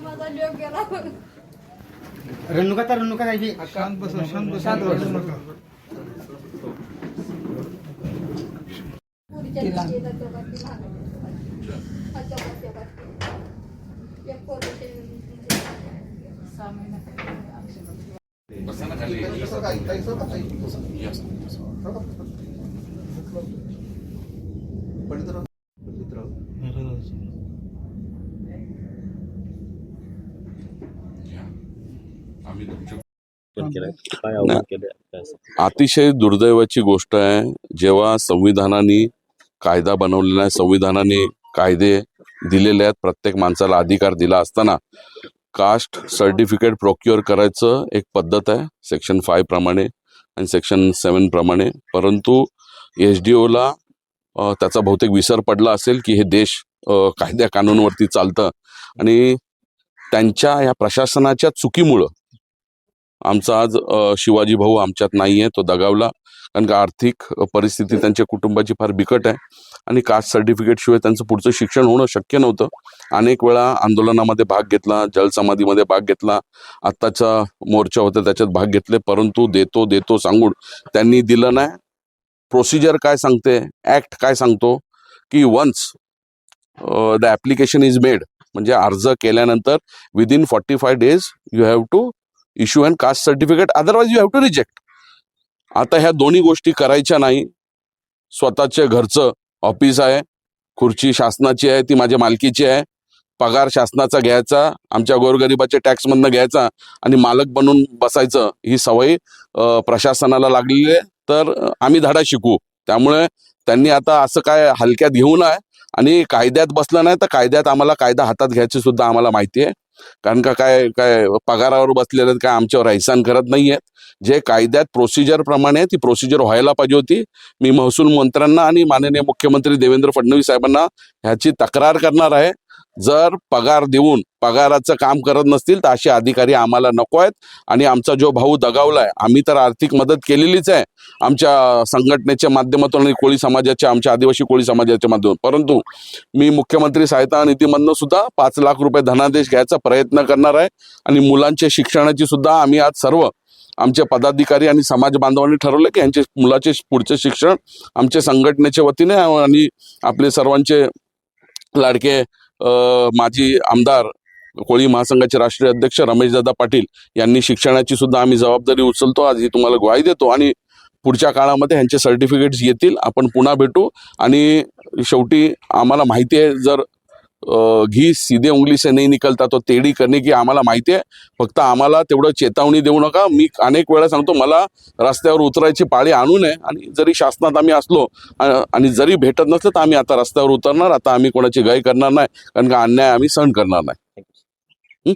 माझा जीव गेला रणनुका तर रणनुका जायची शांत बस शांत बस शांत बस नका पुढच्या दिवशी येतात तेव्हा ती लहान अच्छा, बस, तेव्हा. एक पोरं ते- आम्ही तुमच्या आवाहन केलंय. काय आवाहन केलंय? काय असं? अतिशय दुर्दैवाची गोष्ट आहे. जेव्हा संविधानाने कायदा बनवलेला आहे संविधानाने कायदे दिलेले आहेत प्रत्येक माणसाला अधिकार दिला असताना कास्ट सर्टिफिकेट प्रोक्युअर करायचं एक पद्धत आहे सेक्शन फाय प्रमाणे आणि सेक्शन सेवन प्रमाणे. परंतु एस डी ओला त्याचा बहुतेक विसर पडला असेल की हे देश कायद्या कानूनवरती चालतं. आणि त्यांच्या या प्रशासनाच्या चुकीमुळं आमचा आज शिवाजी भाऊ आमच्यात नाही आहे तो दगावला. कारण का आर्थिक परिस्थिती त्यांच्या कुटुंबाची फार बिकट आहे. आणि कास्ट सर्टिफिकेट शिवाय त्यांचं पुढचं शिक्षण होणं शक्य नव्हतं. अनेक वेळा आंदोलनामध्ये भाग घेतला जलसमाधीमध्ये भाग घेतला. आत्ताचा मोर्चा होता त्याच्यात भाग घेतले. परंतु देतो देतो सांगून त्यांनी दिलं नाही. प्रोसिजर काय सांगते? ऍक्ट काय सांगतो? की once the application is made म्हणजे अर्ज केल्यानंतर within forty five days you have to issue and caste certificate otherwise you have to reject आता ह्या दोन्ही गोष्टी करायच्या नाही. स्वतःच्या घरचं ऑफिस आहे. खुर्ची शासनाची आहे ती माझ्या मालकीची आहे. पगार शासनाचा घ्यायचा आमच्या गोरगरिबाच्या टॅक्समधनं घ्यायचा आणि मालक बनून बसायचं ही सवय प्रशासनाला लागलेली आहे. तर आम्ही धडा शिकू. त्यामुळे त्यांनी आता असं काय हलक्यात घेऊ नये. आणि कायद्यात बसलं नाही तर कायद्यात आम्हाला कायदा हातात घ्यायची सुद्धा आम्हाला माहिती आहे. कारण का काय काय पगारावर बसलेले काय आमच्यावर ऐसान करत नाहीयेत जे कायद्यात प्रोसिजर प्रमाणे ती प्रोसिजर व्हायला पाहिजे होती. मी महसूल मंत्र्यांना आणि माननीय मुख्यमंत्री देवेंद्र फडणवीस साहेबांना ह्याची तक्रार करणार आहे. जर पगार देऊन पगाराचं काम करत नसतील तर असे अधिकारी आम्हाला नको आहेत. आणि आमचा जो भाऊ दगावला आहे आम्ही तर आर्थिक मदत केलेलीच आहे. आमच्या संघटनेच्या माध्यमातून आणि कोळी समाजाच्या आमच्या आदिवासी कोळी समाजाच्या माध्यमातून. परंतु मी मुख्यमंत्री सहायता निधीमधनं सुद्धा पाच लाख रुपये धनादेश घ्यायचा प्रयत्न करणार आहे. आणि मुलांच्या शिक्षणाची सुद्धा आम्ही आज सर्व आमचे पदाधिकारी आणि समाज बांधवांनी ठरवलं की यांचे मुलाचे पुढचे शिक्षण आमच्या संघटनेच्या वतीने आणि आपले सर्वांचे लाडके माजी आमदार कोळी महासंघाचे राष्ट्रीय अध्यक्ष रमेशदादा पाटील यांनी शिक्षणाची सुद्धा आम्ही जबाबदारी उचलतो. आज ही तुम्हाला ग्वाही देतो. आणि पुढच्या काळामध्ये ह्यांचे सर्टिफिकेट्स येतील आपण पुन्हा भेटू. आणि शेवटी आम्हाला माहिती आहे जर घी सीधे उंगली से नाही निकलता तो तेडी करणे की आम्हाला माहिती आहे. फक्त आम्हाला तेवढं चेतावणी देऊ नका. मी अनेक वेळा सांगतो मला रस्त्यावर उतरायची पाळी आणू नये. आणि जरी शासनात आम्ही असलो आणि जरी भेटत नसलं तर आम्ही आता रस्त्यावर उतरणार. आता आम्ही कोणाची गाय करणार नाही. कारण का अन्याय आम्ही सहन करणार नाही.